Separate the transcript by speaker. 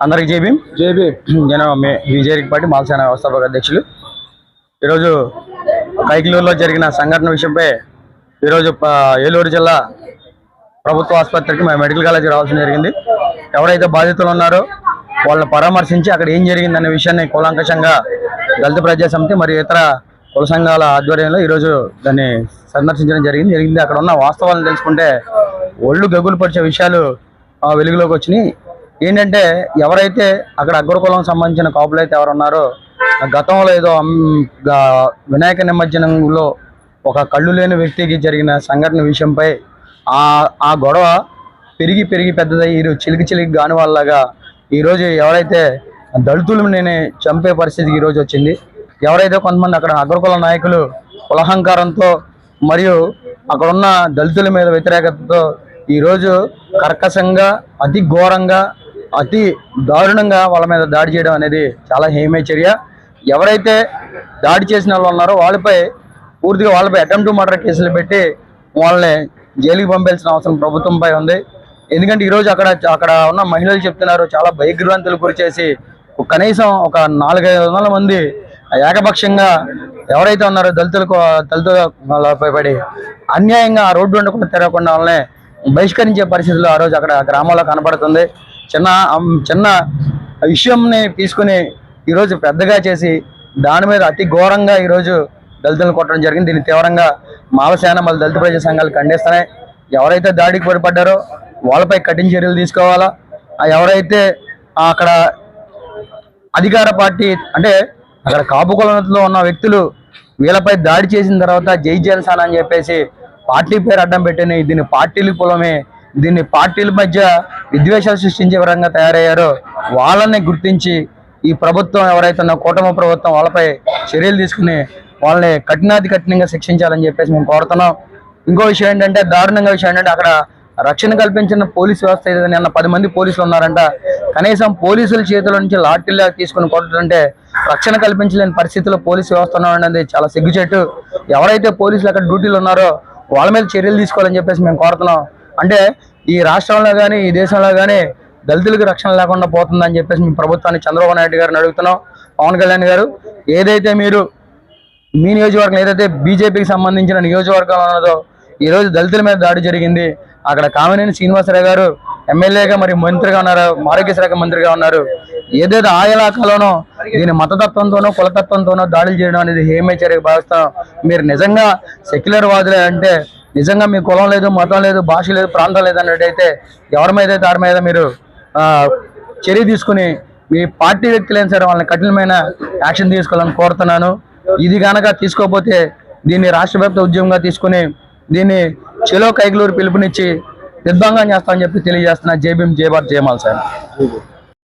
Speaker 1: అందరికి JB
Speaker 2: JB
Speaker 1: నేను BJP party Malasena వ్యవస్థాపక అధ్యక్షులు. ఈరోజు కైకిలూరులో జరిగిన సంఘటన విషయంపై ఈరోజు ఏలూరు జిల్లా ప్రభుత్వ ఆసుపత్రికి మా మెడికల్ కాలేజీ రావాల్సి జరిగింది. ఎవరైతే బాధితులు ఉన్నారో వాళ్ళని పరామర్శించి అక్కడ ఏం జరిగిందనే విషయాన్ని కూలంకషంగా దళిత ప్రజా సమితి మరియు ఇతర కుల సంఘాల ఆధ్వర్యంలో ఈరోజు దాన్ని సందర్శించడం జరిగింది. జరిగింది. అక్కడ ఉన్న వాస్తవాలను తెలుసుకుంటే ఒళ్ళు గగులు పరిచే విషయాలు వెలుగులోకి వచ్చినాయి. ఏంటంటే ఎవరైతే అక్కడ అగ్రకులం సంబంధించిన కాపులు అయితే ఎవరు ఉన్నారో గతంలో ఏదో వినాయక నిమజ్జనంలో ఒక కళ్ళు లేని వ్యక్తికి జరిగిన సంఘటన విషయంపై ఆ ఆ గొడవ పెరిగి పెరిగి పెద్దదై ఈరోజు చిలికి చిలికి గాని వాళ్ళగా ఈరోజు ఎవరైతే దళితులు నేను చంపే పరిస్థితికి ఈరోజు వచ్చింది ఎవరైతే కొంతమంది అక్కడ అగ్రకుల నాయకులు కులహంకారంతో మరియు అక్కడున్న దళితుల మీద వ్యతిరేకతతో ఈరోజు కర్కశంగా అతి ఘోరంగా అతి దారుణంగా వాళ్ళ మీద దాడి చేయడం అనేది చాలా హేమే చర్య. ఎవరైతే దాడి చేసిన వాళ్ళు ఉన్నారో వాళ్ళపై పూర్తిగా వాళ్ళపై అటెంప్ట్ మర్డర్ కేసులు పెట్టి వాళ్ళని జైలుకి పంపాల్సిన అవసరం ప్రభుత్వంపై ఉంది. ఎందుకంటే ఈరోజు అక్కడ అక్కడ ఉన్న మహిళలు చెప్తున్నారు చాలా భయగ్రాంతులు గురిచేసి కనీసం ఒక నాలుగైదు వందల మంది ఏకపక్షంగా ఎవరైతే ఉన్నారో దళితులకు దళితులపై పడి అన్యాయంగా ఆ రోడ్డు ఉండకుండా తిరగకుండా వాళ్ళని బహిష్కరించే పరిస్థితులు ఆ రోజు అక్కడ గ్రామంలో కనపడుతుంది. చిన్న చిన్న విషయంని తీసుకుని ఈరోజు పెద్దగా చేసి దాని మీద అతి ఘోరంగా ఈరోజు దళితులను కొట్టడం జరిగింది. దీన్ని తీవ్రంగా మాలసేన మళ్ళీ దళిత ప్రజా సంఘాలు ఖండిస్తున్నాయి. ఎవరైతే దాడికి పడిపడ్డారో వాళ్ళపై కఠిన చర్యలు తీసుకోవాలా? ఎవరైతే అక్కడ అధికార పార్టీ అంటే అక్కడ కాపు కులంలో ఉన్న వ్యక్తులు వీళ్ళపై దాడి చేసిన తర్వాత జై జనసేన అని చెప్పేసి పార్టీ పేరు అడ్డం పెట్టిన దీన్ని పార్టీలు కులమే దీన్ని పార్టీల మధ్య విద్వేషాలు సృష్టించే విధంగా తయారయ్యారో వాళ్ళని గుర్తించి ఈ ప్రభుత్వం ఎవరైతే ఉన్న కూటమి ప్రభుత్వం వాళ్ళపై చర్యలు తీసుకుని వాళ్ళని కఠినాతి కఠినంగా శిక్షించాలని చెప్పేసి మేము కోరుతున్నాం. ఇంకో విషయం ఏంటంటే దారుణంగా విషయం ఏంటంటే అక్కడ రక్షణ కల్పించిన పోలీస్ వ్యవస్థ ఏదైతే నిన్న పది మంది పోలీసులు ఉన్నారంట. కనీసం పోలీసుల చేతుల నుంచి లాఠీలా తీసుకుని కొట్టడంటే రక్షణ కల్పించలేని పరిస్థితుల్లో పోలీస్ వ్యవస్థ ఉండడం అనేది చాలా సిగ్గుచేటు. ఎవరైతే పోలీసులు అక్కడ డ్యూటీలు ఉన్నారో వాళ్ళ మీద చర్యలు తీసుకోవాలని చెప్పేసి మేము కోరుతున్నాం. అంటే ఈ రాష్ట్రంలో కానీ ఈ దేశంలో కానీ దళితులకు రక్షణ లేకుండా పోతుందని చెప్పేసి మేము ప్రభుత్వాన్ని చంద్రబాబు నాయుడు గారిని అడుగుతున్నాం. పవన్ కళ్యాణ్ గారు ఏదైతే మీరు మీ నియోజకవర్గం ఏదైతే బీజేపీకి సంబంధించిన నియోజకవర్గం ఉన్నదో ఈ రోజు దళితుల మీద దాడి జరిగింది. అక్కడ కామినేని శ్రీనివాసరావు గారు ఎమ్మెల్యేగా మరి మంత్రిగా ఉన్నారు ఆరోగ్య శాఖ మంత్రిగా ఉన్నారు. ఏదైతే ఆ ఇలాకాలోనో దీని మతతత్వంతోనో కులతత్వంతోనో దాడులు చేయడం అనేది హేమే చర్యకు భావిస్తాం. మీరు నిజంగా సెక్యులర్ వాదులే అంటే నిజంగా మీ కులం లేదు మతం లేదు భాష లేదు ప్రాంతం లేదు అన్నట్టయితే ఎవరి మీద అయితే వారి మీద మీరు చర్య తీసుకుని మీ పార్టీ వ్యక్తులైన సరే వాళ్ళని కఠినమైన యాక్షన్ తీసుకోవాలని కోరుతున్నాను. ఇది కనుక తీసుకోకపోతే దీన్ని రాష్ట్ర వ్యాప్త ఉద్యమంగా తీసుకుని దీన్ని చెలో కైగులూరు పిలుపునిచ్చి నిర్భంగం చేస్తామని చెప్పి తెలియజేస్తున్నా. జేబీఎం జేబార్ జయమాల్ సార్.